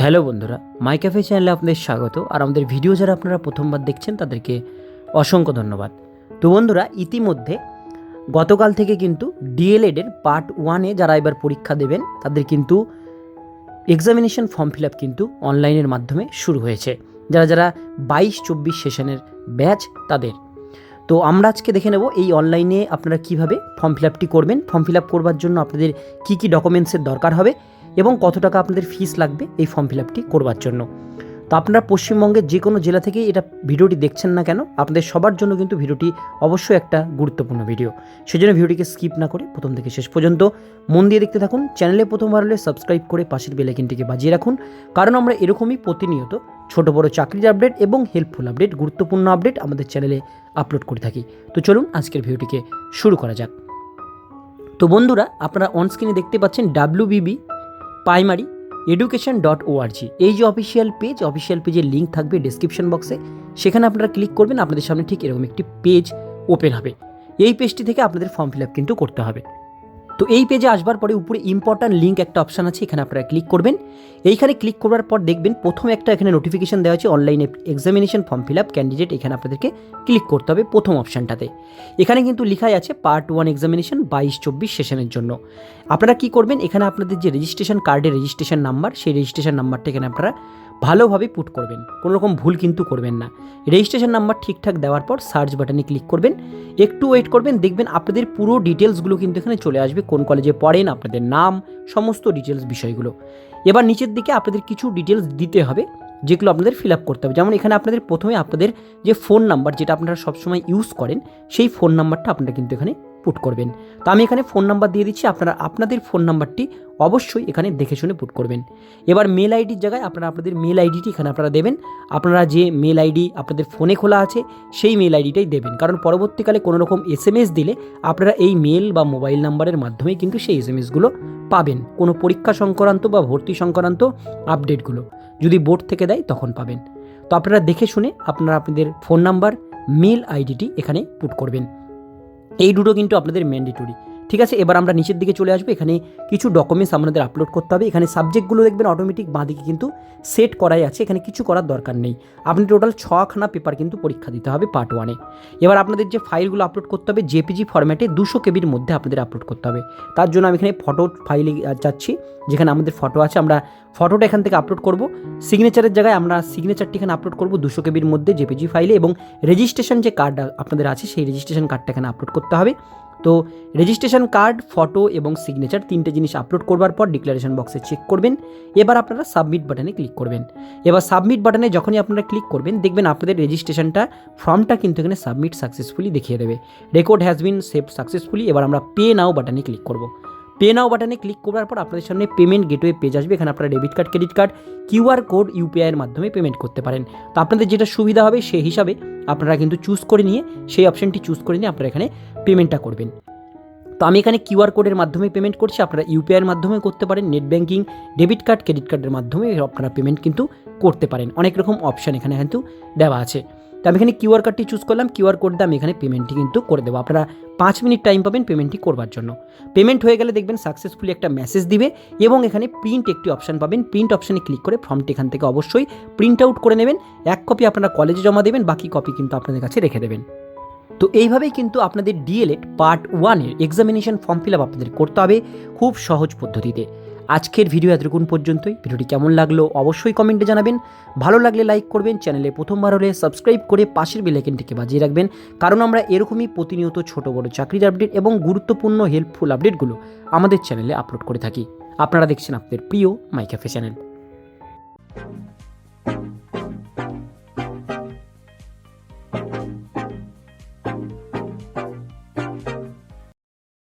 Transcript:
Hello বন্ধুরা, মাই cafe চ্যানেলে আপনাদের স্বাগত। আর আমাদের ভিডিও যারা আপনারা প্রথমবার দেখছেন, তাদেরকে অসংখ্য ধন্যবাদ। তো বন্ধুরা, ইতিমধ্যে গতকাল থেকে কিন্তু ডিএলএডের পার্ট ওয়ানে যারা এবার পরীক্ষা দেবেন, তাদের কিন্তু এক্সামিনেশন ফর্ম ফিল আপ কিন্তু অনলাইনের মাধ্যমে শুরু হয়েছে। যারা যারা বাইশ চব্বিশ সেশনের ব্যাচ তাদের। তো আমরা আজকে দেখে নেব এই অনলাইনে আপনারা কীভাবে ফর্ম ফিল আপটি করবেন। ফর্ম ফিল আপ করবার জন্য আপনাদের কী কী ডকুমেন্টসের দরকার হবে এবং কত টাকা আপনাদের ফিস লাগবে এই ফর্ম ফিল আপটি করবার জন্য। তো আপনারা পশ্চিমবঙ্গের যে কোনো জেলা থেকেই এটা ভিডিওটি দেখছেন না কেন, আপনাদের সবার জন্য কিন্তু ভিডিওটি অবশ্যই একটা গুরুত্বপূর্ণ ভিডিও। সেজন্য ভিডিওটিকে স্কিপ না করে প্রথম থেকে শেষ পর্যন্ত মন দিয়ে দেখতে থাকুন চ্যানেলে প্রথমবার হলে সাবস্ক্রাইব করে পাশের বেলাইকিনটিকে বাজিয়ে রাখুন, কারণ আমরা এরকমই প্রতিনিয়ত ছোট বড় চাকরির আপডেট এবং হেল্পফুল আপডেট গুরুত্বপূর্ণ আপডেট আমাদের চ্যানেলে আপলোড করে থাকি। তো চলুন আজকের ভিডিওটিকে শুরু করা যাক। তো বন্ধুরা, আপনারা অনস্ক্রিনে দেখতে পাচ্ছেন WBB primary education dot ORG এই যে অফিসিয়াল পেজ অফিসিয়াল পেজের লিঙ্ক থাকবে ডিসক্রিপশন বক্সে সেখানে আপনারা ক্লিক করবেন, আপনাদের সামনে ঠিক এরকম একটি পেজ ওপেন হবে। এই পেজটি থেকে আপনাদের ফর্ম ফিল আপ কিন্তু করতে হবে। তো এই পেজে আসবার পরে উপরে ইম্পর্ট্যান্ট লিঙ্ক একটা অপশান আছে, এখানে আপনারা ক্লিক করবেন। এইখানে ক্লিক করার পর দেখবেন প্রথম একটা এখানে নোটিফিকেশান দেওয়া আছে online examination form fill up candidate এখানে আপনাদেরকে ক্লিক করতে হবে প্রথম অপশানটাতে এখানে কিন্তু লেখাই আছে পার্ট ওয়ান এক্সামিনেশন বাইশ চব্বিশ সেশনের জন্য। আপনারা কি করবেন, এখানে আপনাদের যে রেজিস্ট্রেশন কার্ডের রেজিস্ট্রেশন নাম্বার সেই রেজিস্ট্রেশন নাম্বারটা এখানে আপনারা ভালোভাবে পুট করবেন। কোনো রকম ভুল কিন্তু করবেন না। রেজিস্ট্রেশন নাম্বার ঠিকঠাক দেওয়ার পর সার্চ বাটনে ক্লিক করবেন। একটু ওয়েট করবেন, দেখবেন আপনাদের পুরো ডিটেলসগুলো কিন্তু এখানে চলে আসবে। কোন কলেজে পড়েন, আপনাদের নাম, সমস্ত ডিটেলস বিষয়গুলো। এবার নিচের দিকে আপনাদের কিছু ডিটেলস দিতে হবে, যেগুলো আপনাদের ফিল আপ করতে হবে। যেমন এখানে আপনাদের প্রথমে আপনাদের যে ফোন নাম্বার যেটা আপনারা সবসময় ইউজ করেন, সেই ফোন নাম্বারটা আপনারা কিন্তু এখানে পুট করবেন। তো আমি এখানে ফোন নাম্বার দিয়ে দিচ্ছি, আপনারা আপনাদের ফোন নাম্বারটি অবশ্যই এখানে দেখে শুনে পুট করবেন। এবার মেল আইডির জায়গায় আপনারা আপনাদের মেল আইডিটি এখানে আপনারা দেবেন। আপনারা যে মেল আইডি আপনাদের ফোনে খোলা আছে, সেই মেল আইডিটাই দেবেন। কারণ পরবর্তীকালে কোনো রকম এস এম এস দিলে আপনারা এই মেল বা মোবাইল নাম্বারের মাধ্যমে কিন্তু সেই এস এম এসগুলো পাবেন। কোনো পরীক্ষা সংক্রান্ত বা ভর্তি সংক্রান্ত আপডেটগুলো যদি বোর্ড থেকে দেয় তখন পাবেন। তো আপনারা দেখে শুনে আপনারা আপনাদের ফোন নাম্বার, মেল আইডিটি এখানে পুট করবেন। এই দুটো কিন্তু আপনাদের ম্যান্ডেটরি ঠিক আছে, এবার আমরা নিচের দিকে চলে আসব। এখানে কিছু ডকুমেন্টস আপনাদের আপলোড করতে হবে। এখানে সাবজেক্টগুলো দেখবেন অটোমেটিক বাঁদিকে কিন্তু সেট করাই আছে। এখানে কিছু করার দরকার নেই। আপনি টোটাল ছখানা পেপার কিন্তু পরীক্ষা দিতে হবে পার্ট ওয়ানে এবার আপনাদের যে ফাইলগুলো আপলোড করতে হবে জেপিজি ফরম্যাটে দুশো কেবির মধ্যে আপনাদের আপলোড করতে হবে। তার জন্য আমি এখানে ফটো ফাইলে যাচ্ছি যেখানে আমাদের ফটো আছে, আমরা ফটোটা এখান থেকে আপলোড করব। সিগনেচারের জায়গায় আমরা সিগনেচারটি এখানে আপলোড করব দুশো কেবির মধ্যে জেপিজি ফাইলে এবং রেজিস্ট্রেশন যে কার্ড আপনাদের আছে, সেই রেজিস্ট্রেশন কার্ডটা এখানে আপলোড করতে হবে। তো রেজিস্ট্রেশন কার্ড ফটো এবং সিগনেচার তিনটে জিনিস আপলোড করবার পর ডিক্লারেশন বক্সে চেক করবেন। এবার আপনারা সাবমিট বাটনে ক্লিক করবেন। এবার সাবমিট বাটনে যখনই আপনারা ক্লিক করবেন, দেখবেন আপনাদের রেজিস্ট্রেশনটা ফর্মটা কিন্তু এখানে সাবমিট সাকসেসফুলি দেখিয়ে দেবে। Record has been saved successfully এবার আমরা পে নাও বাটনে ক্লিক করব। পে নাও বাটনে ক্লিক করার পর আপনাদের সামনে পেমেন্ট গেটওয়ে পেজ আসবে। এখানে আপনারা debit card credit card QR code ইউপিআইয়ের মাধ্যমে পেমেন্ট করতে পারেন। তো আপনাদের যেটা সুবিধা হবে সেই হিসাবে আপনারা কিন্তু চুজ করে নিয়ে, সেই অপশানটি চুজ করে নিয়ে আপনারা এখানে পেমেন্টটা করবেন। তো আমি এখানে কিউআর কোডের মাধ্যমে পেমেন্ট করছি। আপনারা ইউপিআইয়ের মাধ্যমে করতে পারেন। Net banking debit card credit কার্ডের মাধ্যমে আপনারা পেমেন্ট কিন্তু করতে পারেন। অনেক রকম অপশান এখানে কিন্তু দেওয়া আছে। তো আমি এখানে কিউআর কার্ডটি চুজ করলাম কিউআর কোড দিয়ে আমি এখানে পেমেন্টটি কিন্তু করে দেবো। আপনারা পাঁচ মিনিট টাইম পাবেন পেমেন্টটি করবার জন্য। পেমেন্ট হয়ে গেলে দেখবেন সাকসেসফুলি একটা মেসেজ দিবে এবং এখানে প্রিন্ট একটি অপশান পাবেন। প্রিন্ট অপশানে ক্লিক করে ফর্মটি এখান থেকে অবশ্যই প্রিন্ট আউট করে নেবেন। এক কপি আপনারা কলেজে জমা দেবেন, বাকি কপি কিন্তু আপনাদের কাছে রেখে দেবেন। তো এইভাবেই কিন্তু আপনাদের ডিএলএড পার্ট ওয়ানের এক্সামিনেশন ফর্ম ফিল আপ আপনাদের করতে হবে খুব সহজ পদ্ধতিতে। আজকের ভিডিও এতটুকুন পর্যন্তই। ভিডিওটি কেমন লাগল অবশ্যই কমেন্টে জানাবেন। ভালো লাগলে লাইক করবেন, চ্যানেলে প্রথমবার হলে সাবস্ক্রাইব করে পাশের বেলাইকেনটিকে বাজিয়ে রাখবেন। কারণ আমরা এরকমই প্রতিনিয়ত ছোট, বড় চাকরির আপডেট এবং গুরুত্বপূর্ণ হেল্পফুল আপডেটগুলো আমাদের চ্যানেলে আপলোড করে থাকি। আপনারা দেখছেন আপনাদের প্রিয় মাইক্যাফে চ্যানেল।